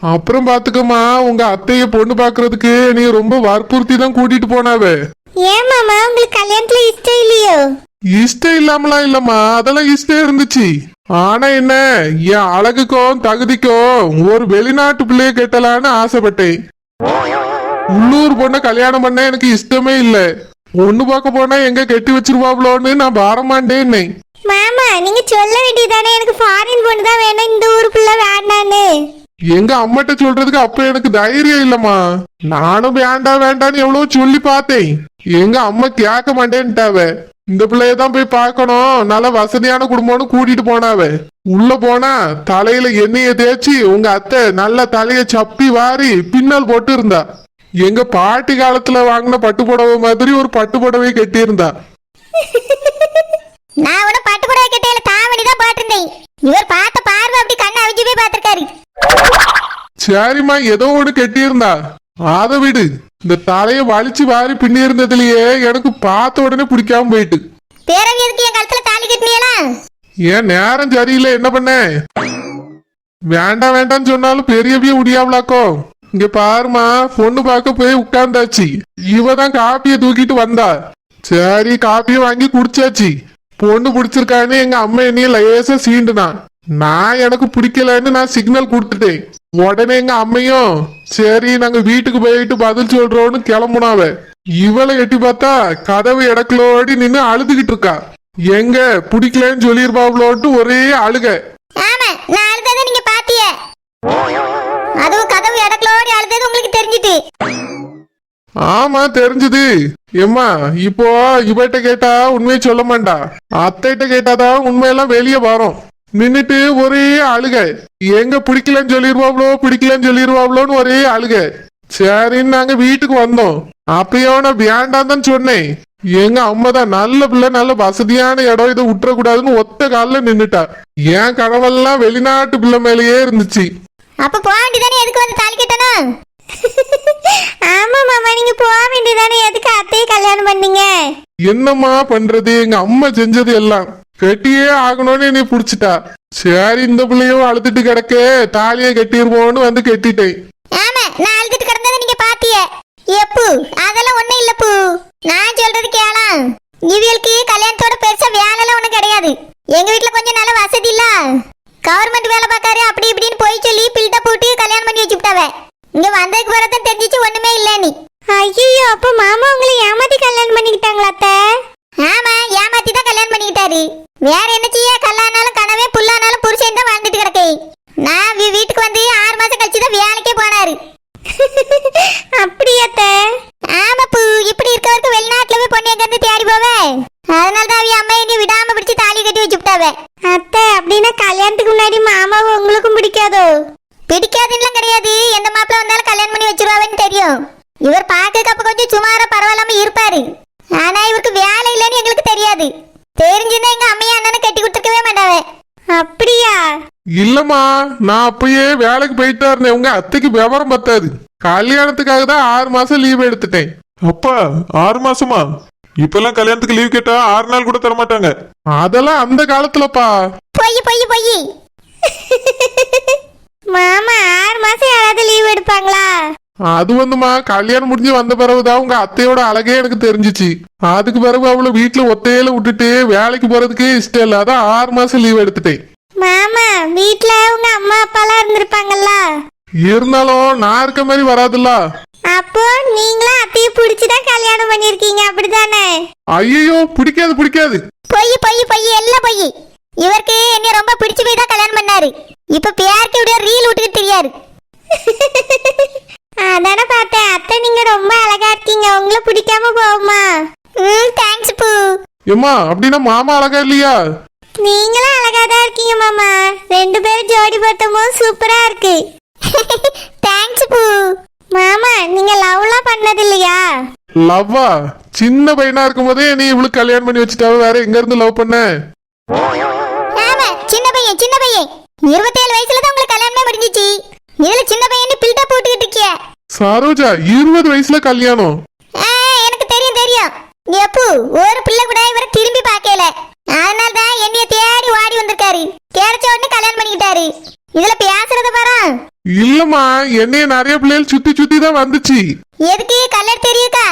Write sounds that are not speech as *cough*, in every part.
அப்புறம் பாத்துக்கம்மா உங்க அத்தைய பொண்ணு பாக்குறதுக்கு நீ ரொம்ப வற்புறுத்தி தான் கூட்டிட்டு போனாவே. ஏன் மாமா உங்களுக்கு கல்யாணத்துல இஷ்டம் இல்லையோ? இஷ்டம் இல்லாமலாம் இல்லம்மா அதெல்லாம் இஷ்டம் இருந்துச்சு. ஆனா என்ன என் அழகுக்கும் தகுதிக்கும் ஒரு வெளிநாட்டு பிள்ளைய கெட்டலான்னு ஆசைப்பட்டேன். உள்ளூர் பொண்ணை கல்யாணம் பண்ண எனக்கு இஷ்டமே இல்ல. ஒண்ணு பார்க்க போனா எங்க கெட்டி வச்சிருவாங்களோன்னு நான் பாரமாண்டேன்னே மாமா நீங்க சொல்ல வேண்டியதானே எனக்கு ஃபாரின் பொண்ணு தான் வேணும் இந்த ஊர் பிள்ளை வேண்டான்னு எங்க அம்மாட்ட சொல்றதுக்கு அப்ப எனக்கு தைரியம் இல்லம்மா. நானும் வேண்டாம் வேண்டான்னு எவ்வளவு சொல்லி பார்த்தேன். எங்க அம்மா கேட்க மாட்டேன்ட்டாவ. இந்த பிள்ளைய தான் போய் பார்க்கணும். நல்ல வசதியான குடும்பம்னு கூட்டிட்டு போனாவ. உள்ள போனா தலையில எண்ணெய தேய்ச்சி உங்க அத்தை நல்ல தலைய சப்பி வாரி பின்னல் போட்டு இருந்தா எங்க பாட்டி காலத்துல வாங்கின பட்டு புடவை மாதிரி ஒரு பட்டு புடவை கட்டி இருந்தா நான் உன பட்டு புடவை கட்டையில தாவணி தான் போட்டிருந்தேன். இவர் பார்த்த சரிம்மா ஏதோ ஒண்ணு கட்டி இருந்தா அத விடு இந்த தலைய வலிச்சு வாரி பின்னி இருந்ததுலயே எனக்கு பார்த்த உடனே பிடிக்காம போயிட்டு பேரவி எதுக்கு என் கழுத்துல தாலி கட்டினியலா ஏன் நேரம் சரியில்லை என்ன பண்ண வேண்டாம் வேண்டாம்னு சொன்னாலும் பெரியவிய முடியாமலாக்கோ இங்க பாருமா பொண்ணு பார்க்க போய் உட்கார்ந்தாச்சு இவ தான் காப்பிய தூக்கிட்டு வந்தா சரி காப்பிய வாங்கி குடிச்சாச்சு பொண்ணு பிடிச்சிருக்கான்னு எங்க அம்மா என்னைய லேசா சீண்டுனா நான் எனக்கு பிடிக்கலன்னு நான் சிக்னல் கொடுத்துட்டேன். உடனே எங்க அம்மையும் சரி நாங்க வீட்டுக்கு போயிட்டு பதில் சொல்றோம்னு கிளம்புனாவ. இவளை எட்டி பார்த்தா கதவு இடக்குலோடி நின்னு அழுதுகிட்டு இருக்கா. எங்க பிடிக்கலன்னு சொல்லிருப்பாங்களோன்ட்டு ஒரே அழுக. ஆமா நான் அழுததை நீங்க பாத்திய. அதுவும் கதவு இடக்குலோடி அழுதது உங்களுக்கு தெரிஞ்சிட்டு ஆமா தெரிஞ்சது. எம்மா இப்போ இவட்ட கேட்டா உண்மையை சொல்ல மாட்டா. அத்தைகிட்ட கேட்டாதான் உண்மையெல்லாம் வெளியே வரும். நின்னுட்டு ஒரே அழுக எங்க பிடிக்கலன்னு சொல்லிருவாங்களோ பிடிக்கலன்னு சொல்லிருவாங்களோன்னு ஒரே அழுக சரின்னு நாங்க வீட்டுக்கு வந்தோம். அப்பயோ நான் வேண்டாம் தான் சொன்னேன். எங்க அம்மா தான் நல்ல பிள்ளை நல்ல வசதியான இடம் இதை விட்டுறக்கூடாதுன்னு ஒத்த காலில் நின்னுட்டா. என் கனவெல்லாம் வெளிநாட்டு பிள்ளை மேலேயே இருந்துச்சு. அப்ப போக வேண்டியதானே? எதுக்கு வந்து தாலி கட்டணும்? ஆமா மாமா நீங்க போக வேண்டியதானே? எதுக்கு அத்தையை கல்யாணம் பண்ணீங்க? என்னம்மா பண்றது? எங்க அம்மா செஞ்சது எல்லாம். கட்டியே ஆகணும்னு என்னை புடிச்சிட்டா. சரி இந்த பிள்ளையும் அழுதுட்டு கிடக்க. தாலியை கட்டிடுவோன்னு வந்து கட்டிட்டேன். ஆமா நான் அழுதுட்டு கிடந்ததை நீங்க பாத்திய. எப்பு அதெல்லாம் ஒண்ணும் இல்ல பூ. நான் சொல்றது கேளாம் இவளுக்கு கல்யாணத்தோட பெருசா வேலை எல்லாம் ஒண்ணும் கிடையாது. எங்க வீட்ல கொஞ்சம் நல்ல வசதி இல்ல. கவர்மெண்ட் வேலை பார்க்காரு அப்படி இப்படின்னு போய் சொல்லி பில்ட போட்டு கல்யாணம் பண்ணி வச்சுட்டாவ இங்க வந்ததுக்கு பிறகு தெரிஞ்சிச்சு ஒண்ணுமே இல்ல நீ. ஐயோ அப்ப மாமா உங்களை ஏமாத்தி கல்யாணம் பண்ணிக்கிட்டாங்களா அத்தை? ஆமா ஏமாத்தி தான் கல்யாணம் பண்ணிக்கிட்டாரு. வேற என்ன செய்ய? கல்லானாலும் கனவே புல்லானாலும் புருஷன் தான் வாழ்ந்துட்டு கிடக்கே நான் வீட்டுக்கு வந்து ஆறு மாசம் கழிச்சு தான் வேலைக்கே போனாரு. *laughs* அப்படியாத்த ஆமா பூ இப்படி இருக்கவருக்கு வெளிநாட்டுல போய் பொண்ணு எங்க இருந்து தேடி போவே? அதனால தான் அவ அம்மா என்னை விடாம பிடிச்சு தாலி கட்டி வச்சுட்டாவ அத்தை அப்படின்னா கல்யாணத்துக்கு முன்னாடி மாமாவை உங்களுக்கும் பிடிக்காதோ? பிடிக்காதுன்னு கிடையாது. எந்த மாப்பிள்ள வந்தாலும் கல்யாணம் பண்ணி வச்சிருவாங்கன்னு தெரியும். இவர் பார்க்க அப்ப கொஞ்சம் சுமாரா பரவாயில்லாம இருப்பாரு. ஆனா இவருக்கு வேலை இல்லைன்னு எங்களுக்கு தெரியாது. தெரிஞ்சுன்னா எங்க அம்மையா அண்ணனை கட்டி கொடுத்துருக்கவே மாட்டாவே அப்படியா? இல்லம்மா நான் அப்பயே வேலைக்கு போயிட்டா இருந்தேன் உங்க அத்தைக்கு விவரம் பத்தாது. கல்யாணத்துக்காக தான் ஆறு மாசம் லீவ் எடுத்துட்டேன். அப்பா ஆறு மாசமா? இப்பெல்லாம் கல்யாணத்துக்கு லீவ் கேட்டா ஆறு நாள் கூட தர மாட்டாங்க. அதெல்லாம் அந்த காலத்துலப்பா. பொய் பொய் பொய். மாமா ஆறு மாசம் யாராவது லீவ் எடுப்பாங்களா? அது வந்துமா கல்யாணம் முடிஞ்சு வந்த பிறகுதான் உங்க அத்தையோட அழகே எனக்கு தெரிஞ்சுச்சு அதுக்கு பிறகு அவளை வீட்டுல ஒத்தையில விட்டுட்டு வேலைக்கு போறதுக்கே இஷ்டம் இல்ல அதான் ஆறு மாசம் லீவ் எடுத்துட்டேன் மாமா வீட்ல உங்க அம்மா அப்பாலாம் இருந்திருப்பாங்கல்ல இருந்தாலும் நான் இருக்க மாதிரி வராதுல்ல அப்போ நீங்களும் அத்தையை பிடிச்சுதான் கல்யாணம் பண்ணிருக்கீங்க அப்படிதானே ஐயோ பிடிக்காது பிடிக்காது பொய் பொய் பொய் எல்லாம் பொய் இவருக்கு என்ன ரொம்ப பிடிச்சு போய் தான் கல்யாணம் பண்ணாரு இப்ப பேருக்கு இப்படியே ரீல் விட்டுக்கிட்டு தெரியாரு அதானே பார்த்தேன். அத்தை நீங்க ரொம்ப அழகா இருக்கீங்க. உங்களை பிடிக்காம போகுமா? ம் தேங்க்ஸ் பூ. ஏம்மா அப்படின்னா மாமா அழகா இல்லையா? நீங்களும் அழகா தான் இருக்கீங்க மாமா. ரெண்டு பேரும் ஜோடி போது சூப்பரா இருக்கு. *laughs* தேங்க்ஸ் பூ. மாமா நீங்க லவ்லாம் பண்ணது இல்லையா லவ்வா? சின்ன பையனா இருக்கும் போதே நீ இவளுக்கு கல்யாணம் பண்ணி வச்சுட்டாவ? வேற எங்க இருந்து லவ் பண்ண? ஆமா சின்ன பையன் சின்ன பையன். இருபத்தேழு வயசுல தான் உங்களுக்கு கல்யாணமே முடிஞ்சிச்சு. இதுல சின்ன பையன் பில்டா போட்டுக்கிட்டு இருக்கிய. சரோஜா இருபது வயசுல கல்யாணம். எனக்கு தெரியும் தெரியும். எப்போ ஒரு பிள்ளை கூட இவரை திரும்பி பார்க்கல. அதனால தான் என்னைய தேடி ஓடி வந்திருக்காரு. கிடைச்ச உடனே கல்யாணம் பண்ணிக்கிட்டாரு. இதுல பேசுறத பாரு. இல்லம்மா என்னைய நிறைய பிள்ளைகள் சுத்தி சுத்தி தான் வந்துச்சு. எதுக்கு கலர் தெரியுக்கா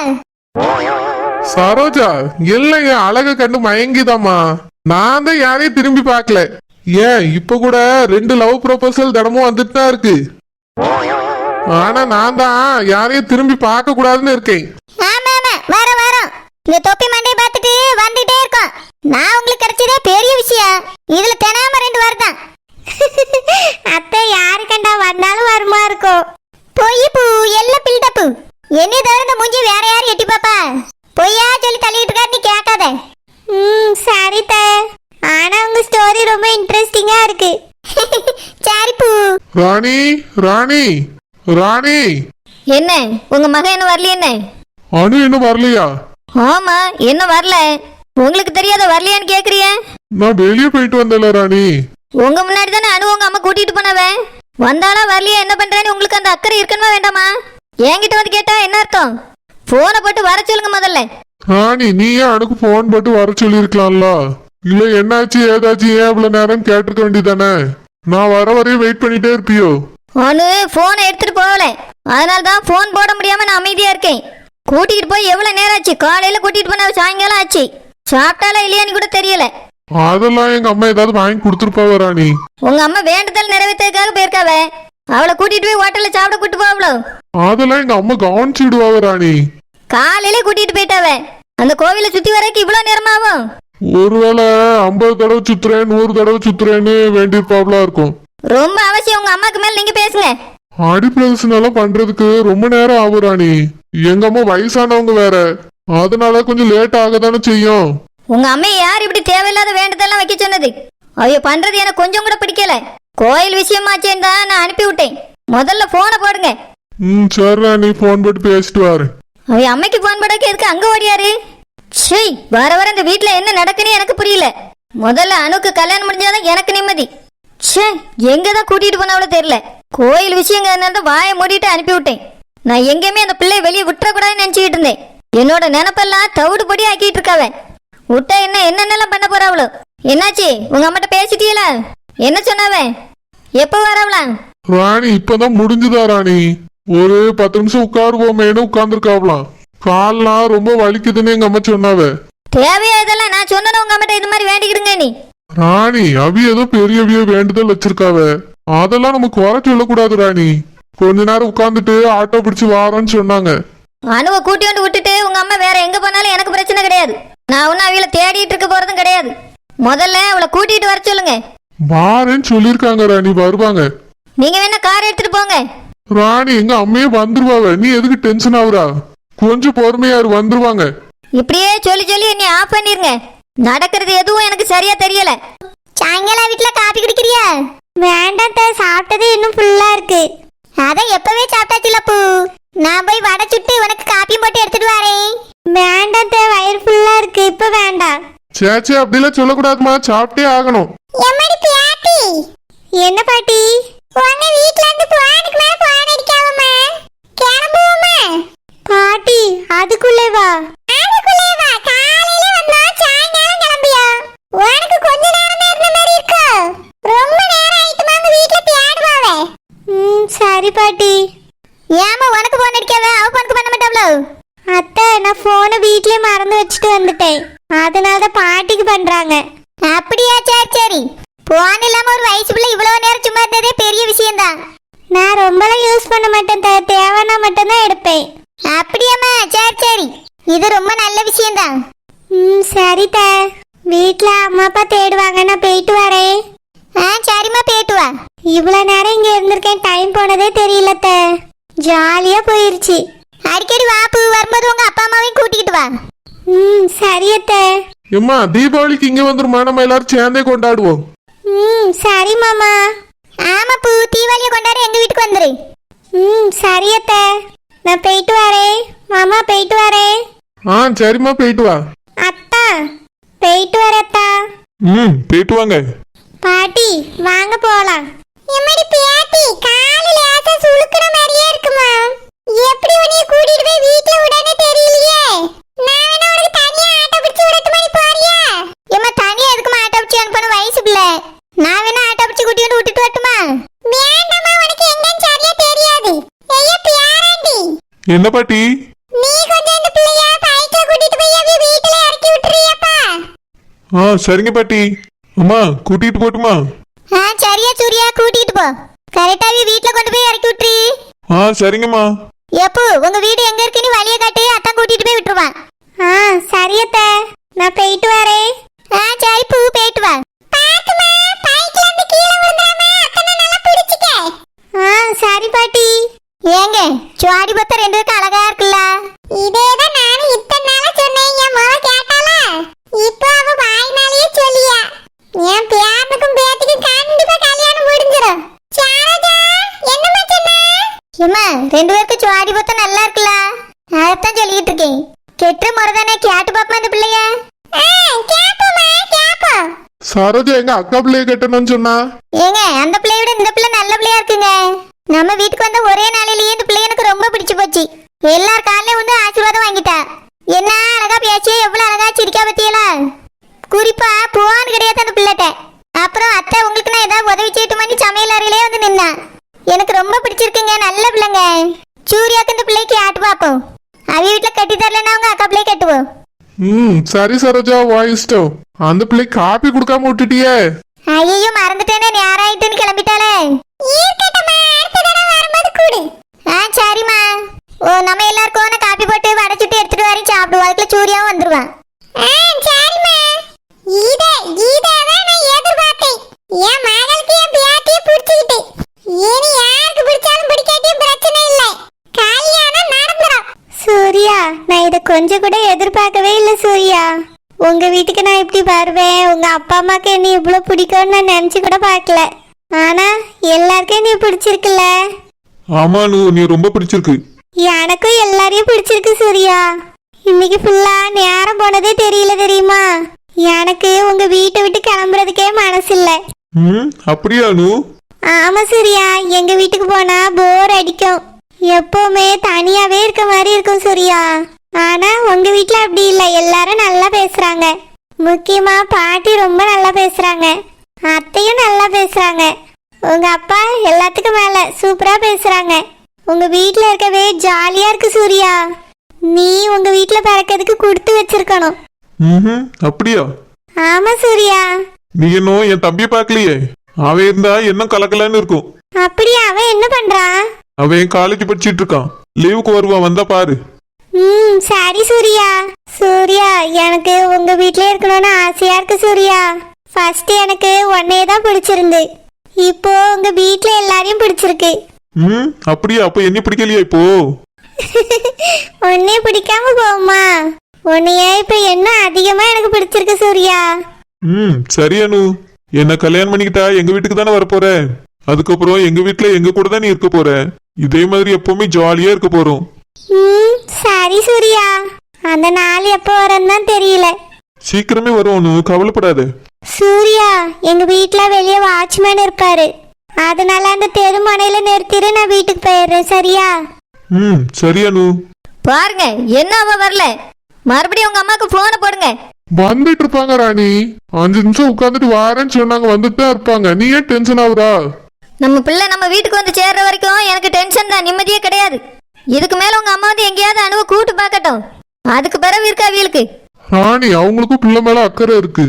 சரோஜா என் அழக கண்டு மயங்கிதாம்மா. நான் தான் யாரையும் திரும்பி பார்க்கல. ஏன் இப்ப கூட ரெண்டு லவ் ப்ரொபோசல் தினமும் வந்துட்டு தான் இருக்கு. ஆனா நான் தான். யாரையும் திரும்பி பார்க்க கூடாதுன்னு இருக்கேன். ஆமா ஆமா. வர வரோம். இந்த தொப்பி மண்டையை பார்த்துட்டு வந்துட்டே இருக்கோம். நான் உங்களுக்கு கிடைச்சதே பெரிய விஷயம். இதுல தினாம ரெண்டு வருதான். *laughs* அத்தை யாரு கண்டா வந்தாலும் வருமா இருக்கும் பொய் பூ எல்லாம் பில்டப்பு என்னை தவிர இந்த மூஞ்சி வேற யாரும் எட்டி பாப்பா பொய்யா சொல்லி தள்ளிட்டு இருக்காரு நீ கேட்காத. ம் சரி தே ஆனா உங்க ஸ்டோரி ரொம்ப இன்ட்ரெஸ்டிங்கா இருக்கு. *laughs* சரி பூ. ராணி ராணி. ராணி! என்ன? உங்க மகன் என்ன வரல என்ன? அனு இன்னும் வரலையா? ஆமா என்ன வரல. உங்களுக்கு தெரியாத வரலையான்னு கேக்குறிய? நான் வெளியே போயிட்டு வந்தேன்ல ராணி. உங்க முன்னாடி தானே அனு உங்க அம்மா கூட்டிட்டு போனவ? வந்தாளா வரலையா என்ன பண்றேன்னு உங்களுக்கு அந்த அக்கறை இருக்கணுமா வேண்டாமா? என்கிட்ட வந்து கேட்டா என்ன அர்த்தம்? போனை போட்டு வர சொல்லுங்க முதல்ல. ராணி நீ ஏன் அனுக்கு போன் போட்டு வர சொல்லியிருக்கலாம்ல. இல்ல என்னாச்சு ஏதாச்சு ஏன் இவ்வளவு நேரம் கேட்டிருக்க வேண்டியதானே நான் வர வரையும் வெயிட் பண்ணிட்டே இருப்பியோ? அனு போனை எடுத்துட்டு போகல. அதனால தான் போன் போட முடியாம நான் அமைதியா இருக்கேன். கூட்டிட்டு போய் எவ்வளவு நேரம் ஆச்சு? காலையில கூட்டிட்டு போன சாயங்காலம் ஆச்சு. சாப்பிட்டாலா இல்லையான்னு கூட தெரியல. அதெல்லாம் எங்க அம்மா ஏதாவது வாங்கி கொடுத்துருப்பாவ ராணி உங்க அம்மா வேண்டுதல் நிறைவேற்றதுக்காக போயிருக்காவ. அவளை கூட்டிட்டு போய் ஹோட்டல்ல சாப்பிட கூட்டு போவளோ அதெல்லாம் எங்க அம்மா கவனிச்சுடுவாவ ராணி காலையில கூட்டிட்டு போயிட்டாவ. அந்த கோவிலை சுத்தி வரக்கு இவ்வளவு நேரமா ஆகும் ஒருவேளை ஐம்பது தடவை சுத்துறேன் நூறு தடவை சுத்துறேன்னு வேண்டியிருப்பாப்ல இருக்கும். ரொம்ப அவசியம். உங்க அம்மாக்கு மேல நீங்க பேசுங்க. ஆடி பிரதர்சனம் எல்லாம் பண்றதுக்கு ரொம்ப நேரம் ஆகும் ராணி. எங்க அம்மா வயசானவங்க வேற. அதனால கொஞ்சம் லேட் ஆக தானே செய்யும். உங்க அம்மையை யார் இப்படி தேவையில்லாத வேண்டதெல்லாம் வைக்க சொன்னது? அவைய பண்றது எனக்கு கொஞ்சம் கூட பிடிக்கல. கோயில் விஷயமாச்சேன்னு தான் நான் அனுப்பி விட்டேன். முதல்ல போனை போடுங்க. ம் சரி ராணி. போன் போட்டு பேசிட்டு வாரு. அவைய அம்மைக்கு போன் போடக்கு எதுக்கு அங்க ஓடியாரு? சீ வர வர இந்த வீட்ல என்ன நடக்குன்னு எனக்கு புரியல. முதல்ல அணுக்கு கல்யாணம் முடிஞ்சாதான் எனக்கு நிம்மதி. ச்சே எங்க தான் கூட்டிட்டு போனாவளோ தெரியல. கோயில் விஷயங்கிறதுனால வாயை மூடிட்டு அனுப்பி விட்டேன் நான் எங்கேயுமே அந்த பிள்ளைய வெளியே விட்டுறக்கூடாதுன்னு நினைச்சுக்கிட்டு இருந்தேன். என்னோட நினப்பெல்லாம் தவிடு பொடி ஆக்கிட்டு இருக்காவ. விட்டா என்ன என்னென்னலாம் பண்ண போறாவளோ? என்னாச்சு? உங்க அம்மாட்ட பேசிட்டீங்களா என்ன சொன்னாவ? எப்போ வரவலாம் ராணி இப்பதான் முடிஞ்சுதா ராணி? ஒரு பத்து நிமிஷம் உட்காருவோமேனு உட்கார்ந்துருக்காவலாம் கால்லாம் ரொம்ப வலிக்குதுன்னு எங்க அம்மா சொன்னாவ. தேவையா இதெல்லாம்? நான் சொன்னேன் உங்க அம்மாட்ட இது மாதிரி வேண்டிக்கிடுங்க நீ. ராணி அவி ஏதோ பெரிய அவிய வேண்டுதல் வச்சிருக்காவ. அதெல்லாம் நம்ம குறை சொல்லக்கூடாது ராணி. கொஞ்ச நேரம் உட்கார்ந்துட்டு ஆட்டோ பிடிச்சு வாரோன்னு சொன்னாங்க. அணுவை கூட்டி வந்து விட்டுட்டு உங்க அம்மா வேற எங்க போனாலும் எனக்கு பிரச்சனை கிடையாது. நான் ஒன்னும் அவளை தேடிட்டு இருக்க போறதும் கிடையாது. முதல்ல அவளை கூட்டிட்டு வர சொல்லுங்க. வாரேன்னு சொல்லியிருக்காங்க ராணி. வருவாங்க. நீங்க வேணா கார் எடுத்துட்டு போங்க. ராணி எங்க அம்மையே வந்துருவாவ. நீ எதுக்கு டென்ஷன் ஆகுறா கொஞ்சம் பொறுமையாரு வந்துருவாங்க. இப்படியே சொல்லி சொல்லி என்னை ஆஃப் பண்ணிருங்க. நடக்கிறது எதுவும் எனக்கு சரியா தெரியல. சாயங்காலம் வீட்ல காபி குடிக்கிறியா? வேண்டாம் தே சாப்பிட்டது இன்னும் ஃபுல்லா இருக்கு. அதான் எப்பவே சாப்பிட்டாச்சுல பூ நான் போய் வடை சுட்டு உனக்கு காப்பி போட்டு எடுத்துட்டு வரேன். வேண்டாம் தே வயிறு ஃபுல்லா இருக்கு இப்ப வேண்டாம். சேச்சே அப்படிலாம் சொல்லக்கூடாதுமா சாப்பிட்டே ஆகணும். எம்மடி பியாட்டி என்ன பாட்டி? உங்க வீட்ல இருந்து போனுக்கு மேல போன் அடிக்காமமா கிளம்புவோமா பாட்டி அதுக்குள்ளே வா. அதுக்குள்ளே வா காலையில வந்தா சாயங்காலம் கிளம்பியா உனக்கு கொஞ்ச நேரம் தான் இருந்த மாதிரி இருக்கு ரொம்ப நேரம் ஆயிட்டுமா உங்க வீட்ல தேடுவாவே ம் சரி பாட்டி. ஏமா உனக்கு போன் அடிக்காத? அவ போனுக்கு பண்ண மாட்டாவளோ அத்தை நான் போனை வீட்லயே மறந்து வச்சுட்டு வந்துட்டேன். அதனால தான் பாட்டிக்கு பண்றாங்க. அப்படியா சரி சரி. போன் இல்லாம ஒரு வயசு பிள்ளை இவ்வளவு நேரம் சும்மா இருந்ததே பெரிய விஷயம்தான். நான் ரொம்பலாம் யூஸ் பண்ண மாட்டேன் த- தேவைன்னா மட்டும்தான் எடுப்பேன். அப்படியாம்மா சரி சரி. இது ரொம்ப நல்ல விஷயம்தான். ம் சரி த. வீட்டில் அம்மா அப்பா தேடுவாங்க நான் போயிட்டு வரேன். ஆ சரிம்மா போயிட்டு வா. இவ்வளவு நேரம் இங்க இருந்திருக்கேன் டைம் போனதே தெரியல த ஜாலியா போயிருச்சு. அடிக்கடி வா பூ. வரும்போது உங்க அப்பா அம்மாவையும் கூட்டிக்கிட்டு வா. ம் சரியத்தே. எம்மா தீபாவளிக்கு இங்க வந்துருமா? நம்ம எல்லாரும் சேர்ந்தே கொண்டாடுவோம். ம் சரி மாமா. ஆமா பூ. தீபாவளியை கொண்டாட எங்க வீட்டுக்கு வந்துரு. ம் சரி அத்தை நான் போயிட்டு வரேன் மாமா போயிட்டு வரேன் ஆ சரிம்மா போயிட்டு வா. அத்தா போயிட்டு வரத்தா ம் போயிட்டு வாங்க பாட்டி வாங்க போலாம் எம்மடி பாட்டி காலு லேசா சுளுக்குற மாதிரியே இருக்குமா எப்படி உன்னைய கூட்டிட்டு போய் வீட்ல விடனே தெரியலையே நான் வேணா உனக்கு தனியா ஆட்டோ பிடிச்சு விடட்டு மாதிரி போறியா எம்மா தனியா எதுக்குமா ஆட்டோ பிடிச்சு அனுப்பணும் வயசு பிள்ளை நான் வேணா ஆட்டோ பிடிச்சு கூட்டி வந்து விட்டுட்டு வரட்டுமா வேண்டாமா உனக்கு எங்கன்னு என்ன பாட்டி நீ கொஞ்சம் இந்த பிள்ளைய பைக்ல கூட்டிட்டு போய் அவ வீட்டுல இறக்கி விட்டுறியாப்பா. ஆ சரிங்க பாட்டி. அம்மா கூட்டிட்டு போட்டுமா? ஆ சரியா சூர்யா கூட்டிட்டு போ. கரெக்டாவே வீட்ல கொண்டு போய் இறக்கி விட்டுரு ஆ சரிங்கம்மா. எப்போ? உங்க வீடு எங்க இருக்குன்னு வழிய காட்டி அத்தான் கூட்டிட்டு போய் விட்டுருவான் ஆ சரியத்த நான் போயிட்டு வரேன். ஆ சரி பூ போயிட்டு வா. பாத்துமா பைக்ல இருந்து கீழ விழுந்தாம அத்தனை நல்லா பிடிச்சிக்க. ஆ சரி பாட்டி. ஏங்க சுவாடி பத்த ரெண்டு பேருக்கு அழகா இருக்குல்ல? இதேதான் நானும் இத்தனை நாளா சொன்னேன் என் மக கேட்டாளா? இப்போ அவ வாய்னாலேயே சொல்லியா. என் பேரனுக்கும் பேத்திக்கும் கண்டிப்பா கல்யாணம் முடிஞ்சிடும் சாரதா என்னம்மா சொன்ன? ஏம்மா ரெண்டு பேருக்கு சுவாடி பார்த்தா நல்லா இருக்குல்ல? அதைத்தான் சொல்லிட்டு இருக்கேன். கெட்ட முறைதானே கேட்டு பாப்பா இந்த பிள்ளைய? கேப்போமா கேப்போம். சரோஜா எங்க அக்கா பிள்ளைய கட்டணும்னு சொன்னா? ஏங்க அந்த பிள்ளைய விட இந்த பிள்ளை நல்ல பிள்ளையா இருக்குங்க. நம்ம வீட்டுக்கு வந்த ஒரே நாளிலேயே இந்த பிள்ளை எனக்கு ரொம்ப பிடிச்சு போச்சு. எல்லார் காலையும் வந்து ஆசீர்வாதம் வாங்கிட்டா. என்ன அழகா பேசி எவ்வளவு அழகா சிரிக்கா பத்தியலா? குறிப்பா போன்னு கிடையாது அந்த பிள்ளைட்ட அப்புறம் அத்தை உங்களுக்கு நான் ஏதாவது உதவி செய்யட்டு மாதிரி சமையல் அறையிலே வந்து நின்னா? எனக்கு ரொம்ப பிடிச்சிருக்குங்க நல்ல பிள்ளைங்க. சூர்யாக்கு இந்த பிள்ளைக்கு ஆட்டு பார்ப்போம் அவ வீட்டுல கட்டி தரலன்னா அவங்க அக்கா பிள்ளை கட்டுவோம். ம் சரி சரோஜா வாய்ஸ்டோ அந்த பிள்ளைக்கு காப்பி கொடுக்காம விட்டுட்டியே ஐயோ மறந்துட்டேனே நேரம் ஆயிட்டுன்னு கிளம்பிட்டாளே ஆ சரிம்மா ஓ நம்ம எல்லாருக்கும் நான் காப்பி போட்டு வடை சுட்டு எடுத்துட்டு வரேன் சாப்பிடுவோம் அதுக்குள்ள சூர்யாவும் வந்துருவான் சரிம்மா இத இததான் நான் எதிர்பார்த்தேன் என் மகளுக்கு என் பியாட்டியை பிடிச்சிக்கிட்டு இனி யாருக்கு பிடிச்சாலும் பிடிக்காட்டியும் பிரச்சனை இல்லை கல்யாணம் நடந்துரும் சூர்யா நான் இதை கொஞ்சம் கூட எதிர்பார்க்கவே இல்லை சூர்யா உங்க வீட்டுக்கு நான் இப்படி வருவேன் உங்க அப்பா அம்மாக்கு என்ன இவ்வளவு பிடிக்கும்னு நான் நினைச்சு கூட பார்க்கல. ஆனா எல்லாருக்கும் நீ பிடிச்சிருக்குல்ல? ஆமா நூ நீ ரொம்ப பிடிச்சிருக்கு. எனக்கும் எல்லாரையும் பிடிச்சிருக்கு சூர்யா. இன்னைக்கு ஃபுல்லா நேரம் போனதே தெரியல தெரியுமா? எனக்கு உங்க வீட்டை விட்டு கிளம்புறதுக்கே மனசு இல்ல ம் அப்படியா நூ ஆமா சூர்யா. எங்க வீட்டுக்கு போனா போர் அடிக்கும். எப்பவுமே தனியாவே இருக்க மாதிரி இருக்கும் சூர்யா. ஆனா உங்க வீட்ல அப்படி இல்ல. எல்லாரும் நல்லா பேசுறாங்க. முக்கியமா பாட்டி ரொம்ப நல்லா பேசுறாங்க. அத்தையும் நல்லா பேசுறாங்க. உங்க அப்பா எல்லாத்துக்கும் மேல சூப்பரா பேசுறாங்க. உங்க வீட்ல இருக்கவே ஜாலியா இருக்கு சூர்யா. நீ உங்க வீட்ல பிறக்கிறதுக்கு கொடுத்து வச்சிருக்கணும். ம் அப்படியா? ஆமா சூர்யா. நீ இன்னும் என் தம்பியை பார்க்கலையே. அவன் இருந்தா இன்னும் கலக்கலன்னு இருக்கும். அப்படியா அவன் என்ன பண்றான் அவன் காலேஜ் படிச்சிட்டு இருக்கான். லீவுக்கு வருவான் வந்தா பாரு. ம் சரி சூர்யா. சூர்யா எனக்கு உங்க வீட்லயே இருக்கணும்னு ஆசையா இருக்கு சூர்யா. ஃபர்ஸ்ட் எனக்கு உன்னையே தான் பிடிச்சிருந்து. இப்போ உங்க வீட்ல எல்லாரையும் பிடிச்சிருக்கு. ம் அப்படியா? அப்ப என்ன பிடிக்கலையா இப்போ? *laughs* உன்னைய பிடிக்காம போகுமா? உன்னைய இப்ப என்ன அதிகமா எனக்கு பிடிச்சிருக்கு சூர்யா? ம் சரி அனு. என்ன கல்யாணம் பண்ணிக்கிட்டா எங்க வீட்டுக்கு தானே வரப்போற? அதுக்கப்புறம் எங்க வீட்டுல எங்க கூட தான் நீ இருக்க போற? இதே மாதிரி எப்பவுமே ஜாலியா இருக்க போறோம். ம் சரி சூர்யா. அந்த நாள் எப்போ வரேன்னு தான் தெரியல. சீக்கிரமே வரும் அனு கவலைப்படாத. சூர்யா எங்க வீட்ல வெளியே வாட்ச்மேன் இருப்பாரு. அதனால அந்த தெருமனையில நிறுத்திட்டு நான் வீட்டுக்கு போயிடுறேன் சரியா? ம் சரி அனு பாருங்க என்ன அவ வரல? மறுபடியும் உங்க அம்மாக்கு போனை போடுங்க. வந்துட்டு இருப்பாங்க ராணி. அஞ்சு நிமிஷம் உட்காந்துட்டு வாரேன்னு சொன்னாங்க வந்துட்டு தான் இருப்பாங்க. நீ ஏன் டென்ஷன் ஆகுறா? நம்ம பிள்ளை நம்ம வீட்டுக்கு வந்து சேர்ற வரைக்கும் எனக்கு டென்ஷன் தான் நிம்மதியே கிடையாது. இதுக்கு மேல உங்க அம்மா வந்து எங்கேயாவது அணுவ கூட்டு பார்க்கட்டும். அதுக்கு பிறகு இருக்கா அவங்களுக்கு ராணி அவங்களுக்கும் பிள்ளை மேல அக்கறை இருக்கு.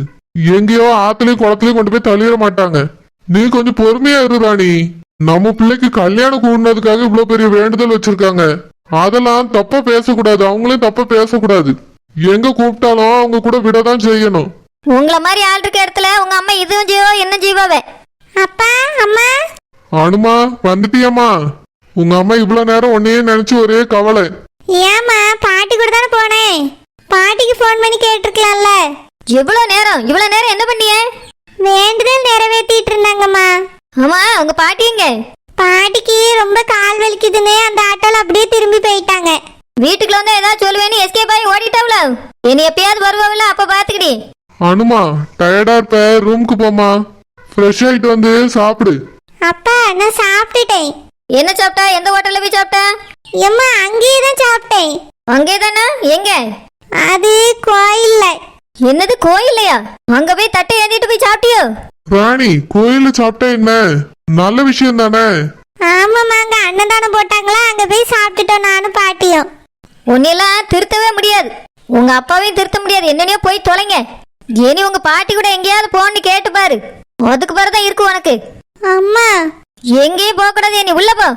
எங்கேயோ ஆத்துலயும் குளத்துலயும் கொண்டு போய் தள்ளிட மாட்டாங்க. நீ கொஞ்சம் பொறுமையா இரு ராணி. நம்ம பிள்ளைக்கு கல்யாணம் கூடினதுக்காக இவ்வளவு பெரிய வேண்டுதல் வச்சிருக்காங்க. அதெல்லாம் தப்பா பேசக்கூடாது. அவங்களையும் தப்பா பேசக்கூடாது. எங்க கூப்பிட்டாலும் அவங்க கூட விடதான் செய்யணும். உங்களை மாதிரி ஆள் இருக்க இடத்துல உங்க அம்மா இதுவும் ஜீவோ இன்னும் ஜீவாவே? அப்பா அம்மா. அனுமா வந்துட்டியாம்மா. உங்க அம்மா இவ்வளவு நேரம் உன்னையே நினைச்சு ஒரே கவலை. ஏம்மா பாட்டி கூட தானே போனேன். பாட்டிக்கு ஃபோன் பண்ணி கேட்டிருக்கலாம்ல. இவ்வளவு நேரம்? இவ்வளவு நேரம் என்ன பண்ணியே? வேண்டுதல் நிறைவேற்றிட்டு இருந்தாங்கம்மா. ஆமா உங்க பாட்டி எங்க? பாட்டிக்கு ரொம்ப கால் வலிக்குதுன்னு அந்த ஆட்டோல அப்படியே திரும்பி போயிட்டாங்க. வீட்டுக்குள்ள வந்து ஏதாவது சொல்லுவேன்னு எஸ்கேப் ஆகி ஓடிட்டாவுல. இனி எப்பயாவது வருவாவில்ல அப்ப பாத்துக்கிடி. அனுமா டயர்டா இருப்ப? ரூமுக்கு போமா ஃப்ரெஷ் ஆயிட்டு வந்து சாப்பிடு. அப்பா நான் சாப்பிட்டுட்டேன். என்ன சாப்பிட்டா? எந்த ஹோட்டல்ல போய் சாப்பிட்டா? எம்மா அங்கேயே தான் சாப்பிட்டேன். அங்கே தானே எங்க? அது கோயில்ல. என்னது கோயில்லையா? அங்க போய் தட்டை ஏந்திட்டு போய் சாப்பிட்டியோ? ராணி கோயில்ல சாப்பிட்டா என்ன? நல்ல விஷயம் தானே? ஆமாம்மா அங்க அன்னதானம் போட்டாங்களா? அங்க போய் சாப்பிட்டுட்டோம் நானும் பாட்டியும். உன்னையெல்லாம் திருத்தவே முடியாது. உங்க அப்பாவையும் திருத்த முடியாது. என்னனையோ போய் தொலைங்க. இனி உங்க பாட்டி கூட எங்கேயாவது போன்னு கேட்டு பாரு. அதுக்கு பிறகுதான் இருக்கு உனக்கு. அம்மா. எங்கேயும் போக கூடாது நீ உள்ள போ.